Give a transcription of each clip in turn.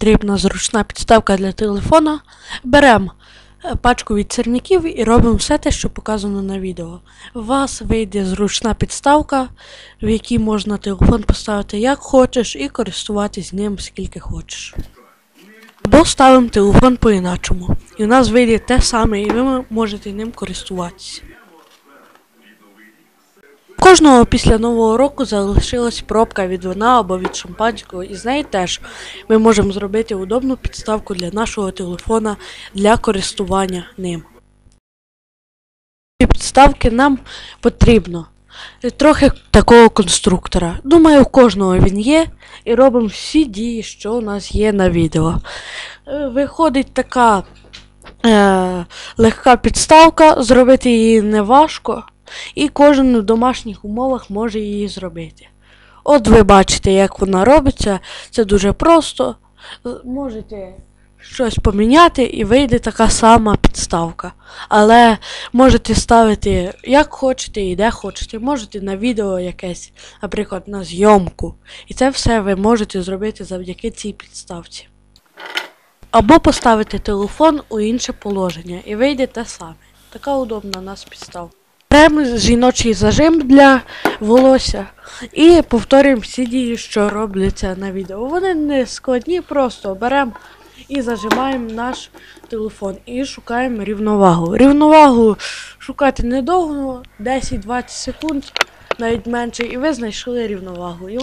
Потрібна зручна підставка для телефона. Беремо е, пачку від сірників і робимо все те, що показано на відео. У вас вийде зручна підставка, в якій можна телефон поставити як хочеш і користуватись ним скільки хочеш. Або ставимо телефон по-іначому. І у нас вийде те саме, і ви можете ним користуватися. Кожного після нового року залишилась пробка від вина або від шампанського, і з неї теж ми можемо зробити удобну підставку для нашого телефона для користування ним. Підставки нам потрібно трохи такого конструктора. Думаю, у кожного він є, і робимо всі дії, що у нас є на відео. Е, Виходить така е, легка підставка, зробити її не важко, і кожен в домашніх умовах може її зробити. От ви бачите, як вона робиться, це дуже просто. Можете щось поміняти і вийде така сама підставка. Але можете ставити як хочете і де хочете. Можете на відео якесь, наприклад, на зйомку. І це все ви можете зробити завдяки цій підставці. Або поставити телефон у інше положення і вийде те саме. Така удобна у нас підставка. Беремо жіночий зажим для волосся і повторюємо всі дії, що робляться на відео. Вони не складні, просто беремо і зажимаємо наш телефон і шукаємо рівновагу. Рівновагу шукати недовго, 10-20 секунд, навіть менше, і ви знайшли рівновагу. І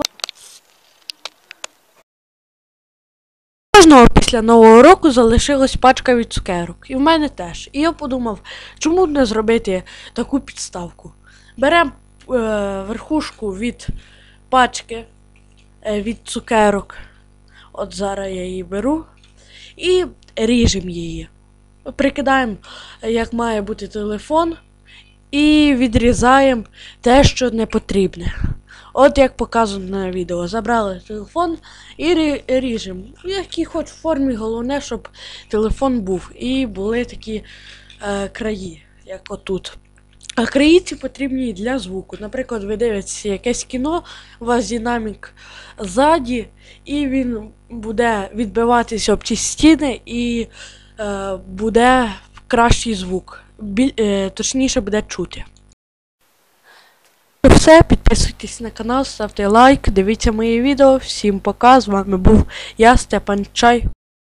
Кожного після нового року залишилась пачка від цукерок. І в мене теж. І я подумав, чому б не зробити таку підставку. Беремо е, верхушку від пачки е, від цукерок. От зараз я її беру. І ріжемо її. Прикидаємо, як має бути телефон. І відрізаємо те, що не потрібне. От як показано на відео. Забрали телефон і ріжемо. В якій хоч формі, головне, щоб телефон був. І були такі е, краї, як отут. А краї ці потрібні для звуку. Наприклад, ви дивитеся якесь кіно, у вас динамік ззаді, і він буде відбиватися об ті стіни, і е, буде кращий звук. Біль, е, точніше буде чути. Це Все, підписуйтесь на канал, ставте лайк, дивіться мої відео. Всім пока. З вами був я, Степан Чай.